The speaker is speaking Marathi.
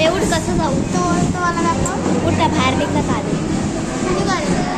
एवढं कसं जाऊ? तो मला उठा बाहेर निघता आले.